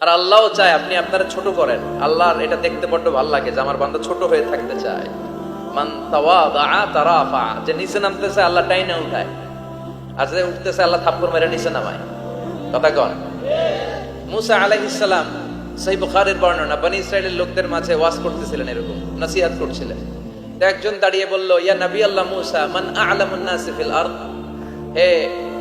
আর আল্লাহও চায় আপনি আপনারা ছোট করেন। আল্লাহর এটা দেখতে বড্ড ভালো লাগে যে আমার বান্দা ছোট হয়ে থাকতে চায়। মান তারাফা, যে নিচে নামতেছে আল্লাহ টাইনা উঠায়। আর যে উঠতেছে আল্লাহ থাপ্পড় মেরে নিচে নামায়। কথা কন। মুসা আলাইহিস সালাম সেই বুখারের বর্ণনা, বনি ইসরায়েলের লোকদের মাঝে ওয়াজ করতেছিলেন এরকম, নসিহত করছিলেন। একজন দাঁড়িয়ে বলল, ইয়া নবী আল্লাহ মুসা, মান আ'লামুন নাস আরদ? হে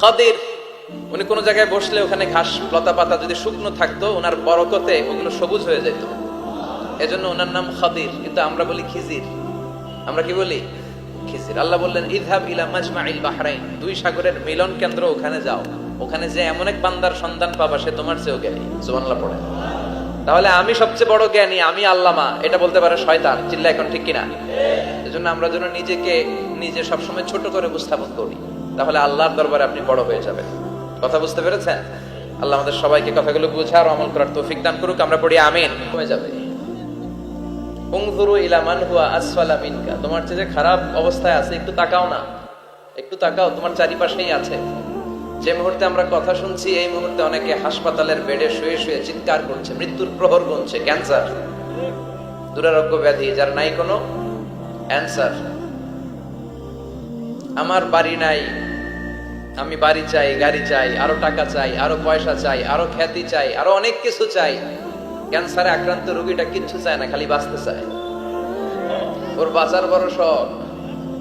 খদির, উনি কোনো জায়গায় বসলে ওখানে ঘাস লতা পাতা যদি শুকনো থাকতো, ওনার বরকতে ওগুলো সবুজ হয়ে যেত। এজন্য ওনার নাম খদির, কিন্তু আমরা বলি খিজির। আমরা কি বলি? খিজির। আল্লাহ বললেন ইদহাব ইলা মাজমাইল বাহরাইন, দুই সাগরের মিলন কেন্দ্র ওখানে যাও। ওখানে যে এমন এক বান্দার সন্ধান পাবা, সে তোমার চেয়েও জ্ঞানী। সুবহানাল্লাহ পড়ে। তাহলে আমি সবচেয়ে বড় জ্ঞানী, আমি আল্লামা, এটা বলতে পারে শয়তান। চিল্লা এখন ঠিক কিনা? এজন্য আমরা যেন নিজেকে নিজে সবসময় ছোট করে উপস্থাপন করি। তাহলে আল্লাহর দরবারে আপনি বড় হয়ে যাবেন। কথা বুঝতে পেরেছেন? আল্লাহ আমাদের সবাইকে কথাগুলো বুঝার আমল করার তৌফিক দান করুক, আমরা পড়ি আমিন। যাবে। মান হুয়া মিনকা। তোমার যে খারাপ অবস্থায় আছে, একটু তাকাও না। একটু তাকাও, তোমার চারিপাশেই আছে। যে মুহূর্তে আমরা কথা শুনছি, এই মুহূর্তে অনেকে হাসপাতালের বেডে শুয়ে শুয়ে চিৎকার করছে, মৃত্যুর প্রহর গুনছে, ক্যান্সার। দুরারোগ্য ব্যাধি, যার নাই কোনো অ্যান্সার। আমার বাড়ি নাই আমি বাড়ি চাই, গাড়ি চাই, আরও টাকা চাই, আরও পয়সা চাই, আরও খ্যাতি চাই, আরও অনেক কিছু চাই। ক্যান্সারে আক্রান্ত রোগীটা কিচ্ছু চায় না, খালি বাঁচতে চায়। ওর বাঁচার বড় শখ।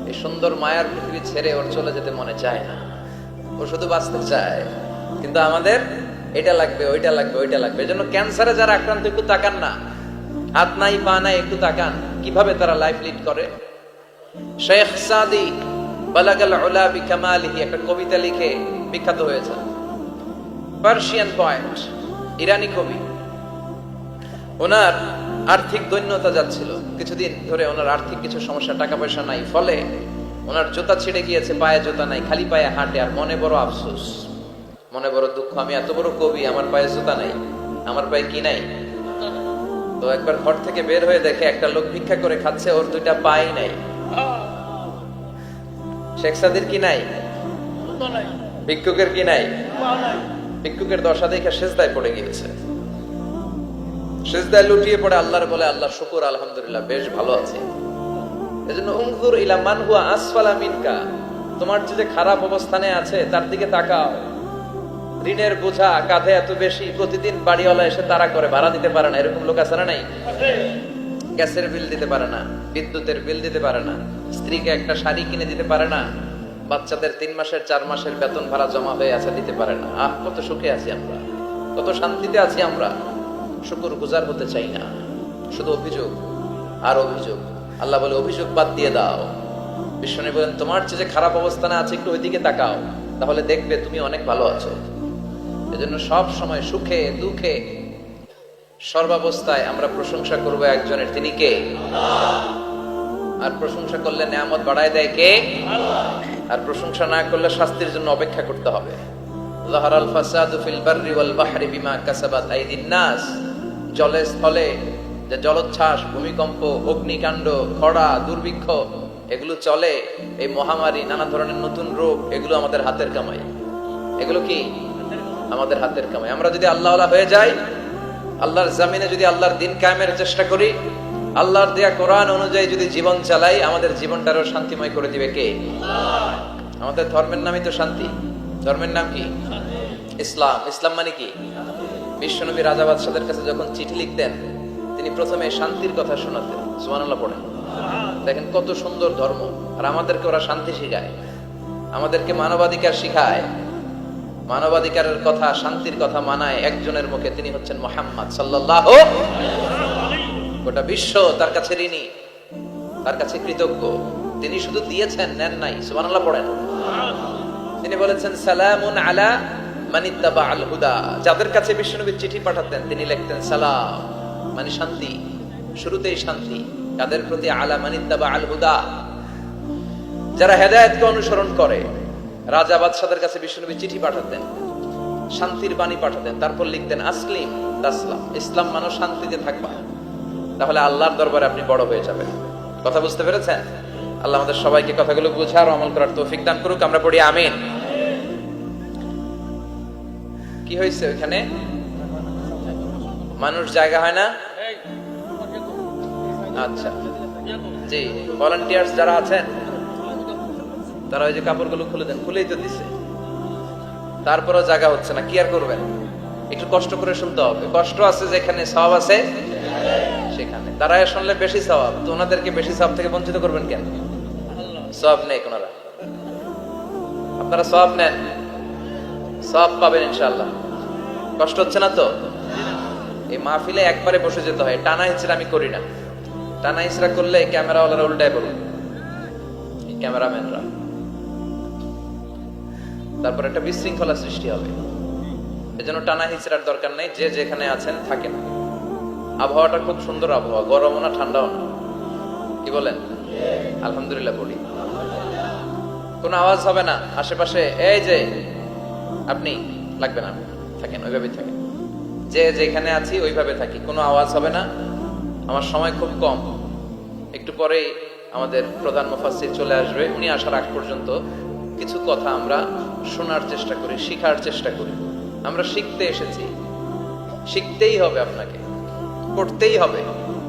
এই সুন্দর মায়ার পৃথিবী ছেড়ে ওর চলে যেতে মনে চায় না। ও শুধু বাঁচতে চায়। কিন্তু আমাদের এটা লাগবে, ওইটা লাগবে ওইটা লাগবে। এজন্য ক্যান্সারে যারা আক্রান্ত, একটু তাকান না। হাত নাই, পা নাই, একটু তাকান। কীভাবে তারা লাইফ লিড করে? শেখ সাদি বালাগাল উলা বিকামালিহি, একটা কবিতা লিখে বিখ্যাত হয়েছে। পার্সিয়ান পয়েন্ট, ইরানি কবি। ওনার আর্থিক দৈন্যতা যাচ্ছিল। কিছুদিন ধরে ওনার আর্থিক কিছু সমস্যা টাকা পয়সা নাই, ফলে ওনার জুতা ছিঁড়ে গিয়েছে, পায়ে জুতা নাই, খালি পায়ে হাঁটে, আর মনে বড় আফসোস। মনে বড় দুঃখ, আমি এত বড় কবি, আমার পায়ে জুতা নাই, আমার পায়ে কি নাই? তো একবার ঘর থেকে বের হয়ে দেখে একটা লোক ভিক্ষা করে খাচ্ছে, ওর দুইটা পাই নাই। শেখ সাদির কি নাই? ভিক্ষুকের কি নাই? ভিক্ষুকের দশা দেখে সেজদায় পড়ে গিয়েছে। সেজদায় লুটিয়ে পড়ে আল্লাহর বলে, আল্লাহ, শুকুর, আলহামদুলিল্লাহ, বেশ ভালো আছে। এজন্য উংজুর ইলা মান হুয়া আসফালা মিনকা। তোমার যে যে খারাপ অবস্থানে আছে, তার দিকে তাকাও। ঋণের বোঝা কাঁধে এত বেশি, প্রতিদিন বাড়িওয়ালা এসে তারা করে, ভাড়া দিতে পারে না। এরকম লোক আছে না নাই? গ্যাসের বিল দিতে পারে না, বিদ্যুতের বিল দিতে পারে না, স্ত্রীকে একটা শাড়ি কিনে দিতে পারে না, বাচ্চাদের তিন মাসের, চার মাসের বেতন ভাড়া জমা হয়ে আছে দিতে পারে না। আহ, কত সুখে আছি আমরা, কত শান্তিতে আছি আমরা। শুকুর গুজার হতে চাই না। শুধু অভিযোগ আর অভিযোগ। আল্লাহ বলে, অভিযোগ বাদ দিয়ে দাও। বিশ্বনী বলেন, তোমার চেয়ে যে খারাপ অবস্থানে আছে, একটু ওইদিকে তাকাও। তাহলে দেখবে তুমি অনেক ভালো আছো। এজন্য সব সময় সুখে, দুঃখে সর্বাবস্থায় আমরা প্রশংসা করব একজনের। তিনি কে? আর প্রশংসা করলে নিয়ামত বাড়ায় দেয় কে? আর প্রশংসা না করলে শাস্তির জন্য অপেক্ষা করতে হবে। যাহারাল ফাসাদু ফিল বাররি ওয়াল বাহরি বিমা কাসাবাত আইদিন নাস। জলে স্থলে যে জলোচ্ছ্বাস ভূমিকম্প অগ্নিকাণ্ড খরা দুর্ভিক্ষ এগুলো চলে এই মহামারী নানা ধরনের নতুন রোগ এগুলো আমাদের হাতের কামাই। এগুলো কি? আমাদের হাতের কামাই। আমরা যদি আল্লাহ হয়ে যাই আল্লাহর জামিনে যদি আল্লাহর দিন কায়েমের চেষ্টা করি, আল্লাহর দেয়া কোরআন অনুযায়ী যদি জীবন চালাই, আমাদের জীবনটারও শান্তিময় করে দিবে কে? আমাদের ধর্মের নামই তো শান্তি। ধর্মের নাম কি? ইসলাম। ইসলাম মানে কি? বিশ্বনবী রাজা বাদশাদের কাছে যখন চিঠি লিখতেন, তিনি প্রথমে শান্তির কথা শোনাতেন। সুবহানাল্লাহ পড়েন। দেখেন কত সুন্দর ধর্ম। আর আমাদেরকে ওরা শান্তি শিখায়। আমাদেরকে মানবাধিকার শিখায়। মানবাধিকারের কথা, শান্তির কথা মানায় একজনের মুখে তিনি হচ্ছেন মোহাম্মদ সাল্লাল্লাহু গোটা বিশ্ব তার কাছে ঋণী, তার কাছে কৃতজ্ঞ। তিনি শুধু দিয়েছেন, নেন নাই, সুবহানাল্লাহ পড়েন। তিনি বলেছেন, সালামুন আলা মানিত্তাবা আল হুদা। যাদের কাছে বিশ্বনবীর চিঠি পাঠাতেন, তিনি লিখতেন, সালাম। মানে শান্তি, শুরুতেই শান্তি। তাদের প্রতি আলা মানিত্তাবা আল হুদা? যারা হেদায়েতকে অনুসরণ করে রাজা বাদশাদের কাছে বিশ্বনবী চিঠি পাঠাতেন শান্তির বাণী পাঠাতেন তারপর লিখতেন আসলিম তাসলাম ইসলাম মানুষ শান্তিতে থাকবা। তাহলে আল্লাহর দরবারে আপনি বড় হয়ে যাবেন। কথা বুঝতে পেরেছেন? আল্লাহ আমাদের সবাইকে কথাগুলো বুঝার ও আমল করার তৌফিক দান করুক আমরা পড়ি আমিন। কি হয়েছে ওখানে মানুষ জায়গা হয় না? আচ্ছা। জি ভলান্টিয়ার্স যারা আছেন তারা ওই যে কাপড়গুলো খুলে দেন, খুলেই তো দিছে। তারপরেও জায়গা হচ্ছে না, কি আর করবেন? একটু কষ্ট করে শুনতে হবে। কষ্ট আছে যেখানে সব আছে সেখানে। তারা শুনলে বেশি সওয়াব তো ওনাদেরকে বেশি সব থেকে বঞ্চিত করবেন কেন? সব নেই ওনারা আপনারা সব নেন। সব পাবেন ইনশাল্লাহ কষ্ট হচ্ছে না তো? এই মাহফিলে একবারে বসে যেতে হয়। টানা হিচড়া আমি করি না। টানা হিচড়া করলে ক্যামেরাওয়ালারা উল্টায় বলুন। ক্যামেরাম্যানরা। তারপর একটা বিশৃঙ্খলা সৃষ্টি হবে। এজন্য টানা হিচড়ার দরকার নেই, যে যেখানে আছেন থাকেন। আবহাওয়াটা খুব সুন্দর আবহাওয়া গরমও না, ঠান্ডাও না। কি বলেন? আলহামদুলিল্লাহ পড়ি। কোনো আওয়াজ হবে না? আশেপাশে, এই যে, আপনি, লাগবে না, থাকেন, ওইভাবেই থাকেন। যে যেখানে আছি, ওইভাবে থাকি। কোনো আওয়াজ হবে না? আমার সময় খুব কম। একটু পরেই আমাদের প্রধান মুফাসসির চলে আসবে। উনি আসার আগ পর্যন্ত কিছু কথা আমরা শোনার চেষ্টা করি, শেখার চেষ্টা করি। আমরা শিখতে এসেছি। শিখতেই হবে আপনাকে। পড়তেই হবে।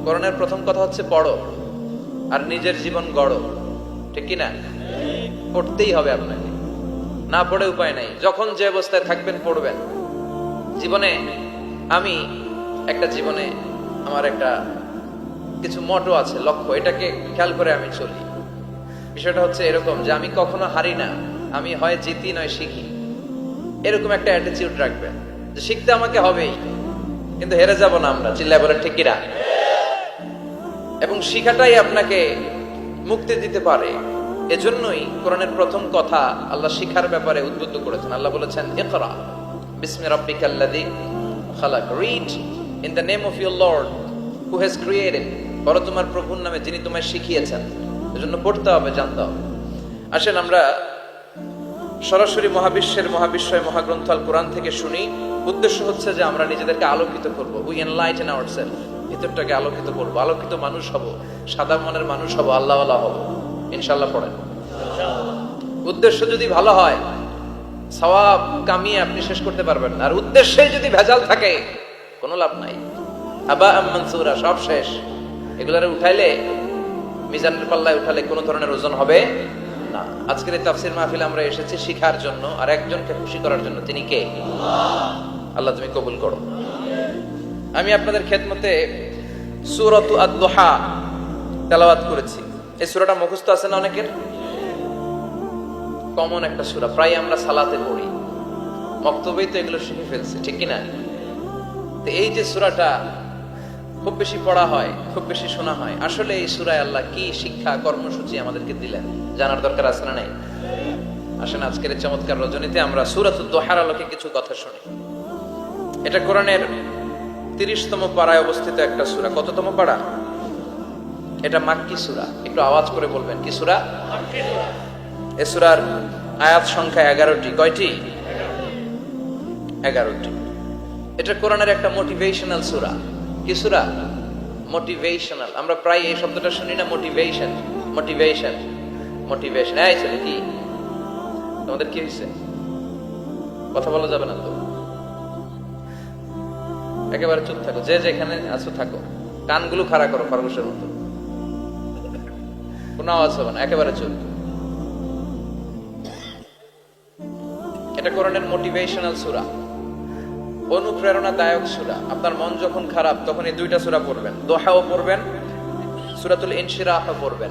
করণের প্রথম কথা হচ্ছে পড়ো। আর নিজের জীবন গড়ো। ঠিক কি না? পড়তেই হবে আপনাকে। না পড়ে উপায় নাই। যখন যে অবস্থায় থাকবেন, পড়বেন। জীবনে আমি একটা জীবনে আমার একটা কিছু মটো আছে, লক্ষ্য। এটাকে খেয়াল করে আমি চলি। বিষয়টা হচ্ছে এরকম যে আমি কখনো হারি না। আমি হয় জিতি নয় শিখি। এরকম একটা অ্যাটিটিউড রাখবেন যে শিখতে আমাকে হবেই। কিন্তু হেরে যাব না আমরা। চিল্লায় বলে ঠিক কিনা এবং শিখাটাই আপনাকে মুক্তি দিতে পারে। এজন্যই কোরআনের প্রথম কথা আল্লাহ শিখার ব্যাপারে উদ্বুদ্ধ করেছেন। আল্লাহ বলেছেন, ইকরা বিসমি খালাক। Read in name of your lord who has created বড় তোমার প্রভুর নামে যিনি তোমায় শিখিয়েছেন। এজন্য পড়তে হবে, জানতে হবে। আসেন আমরা সরাসরি মহাবিশ্বের মহাবিশ্বয় মহাগ্রন্থ আল কোরআন থেকে শুনি। উদ্দেশ্য হচ্ছে যে আমরা নিজেদেরকে আলোকিত করব। উই এনলাইটেন আওয়ারসেলফ ভিতরটাকে আলোকিত করব। আলোকিত মানুষ হব। সাদা মনের মানুষ হব। আল্লাহওয়ালা হব। ইনশাল্লাহ পড়েন। উদ্দেশ্য যদি ভালো হয়, সওয়াব কামিয়ে আপনি শেষ করতে পারবেন আর উদ্দেশ্যে যদি ভেজাল থাকে, কোনো লাভ নাই। আবা মনসুরা, সব শেষ। এগুলারে উঠাইলে, মিজানের পাল্লায় উঠালে কোনো ধরনের ওজন হবে না। আজকের এই তাফসির মাহফিল আমরা এসেছি শিখার জন্য আর একজনকে খুশি করার জন্য। তিনি কে? আল্লাহ তুমি কবুল করো। আমি আপনাদের খেদমতে সুরত আদ-দোহা তেলাওয়াত করেছি। এই সূরাটা মুখস্থ আছে না অনেকের? কমন একটা সূরা। প্রায় আমরা সালাতে পড়ি। মক্তবেই তো এগুলো শিখে ফেলছে, ঠিক কি না তো এই যে সুরাটা খুব বেশি পড়া হয়, খুব বেশি শোনা হয়, আসলে এই সূরায় আল্লাহ কি শিক্ষা, কর্মসূচি আমাদেরকে দিলেন? জানার দরকার আছে না নাই? আসেন, আজকের চমৎকার রজনীতে আমরা সূরাতুদ দোহার আলোকে কিছু কথা শুনি। এটা কোরআনের তিরিশতম পাড়ায় অবস্থিত একটা সূরা। কততম পাড়া? এটা মাক্কি সূরা। একটু আওয়াজ করে বলবেন, কি সূরা? এ সূরার আয়াত সংখ্যা এগারোটি। কয়টি? এগারোটি। এটা কোরআনের একটা মোটিভেশনাল সূরা। কি সূরা? মোটিভেশনাল আমরা প্রায় এই শব্দটা শুনি না মোটিভেশন মোটিভেশন মোটিভেশন এই ছেলে, কি? তোমাদের কি হয়েছে? কথা বলা যাবে না তো? একেবারে চুপ থাকো। যে যেখানে আছো থাকো। কানগুলো খাড়া করো খরগোশের মতো। কোনো আওয়াজ হবে না, একেবারে চুপ। এটা কোরআনের মোটিভেশনাল সূরা। অনুপ্রেরণাদায়ক সূরা। আপনার মন যখন খারাপ, তখন এই দুইটা সূরা পড়বেন। দোহাও পড়বেন, সূরাতুল ইনশিরাহ পড়বেন।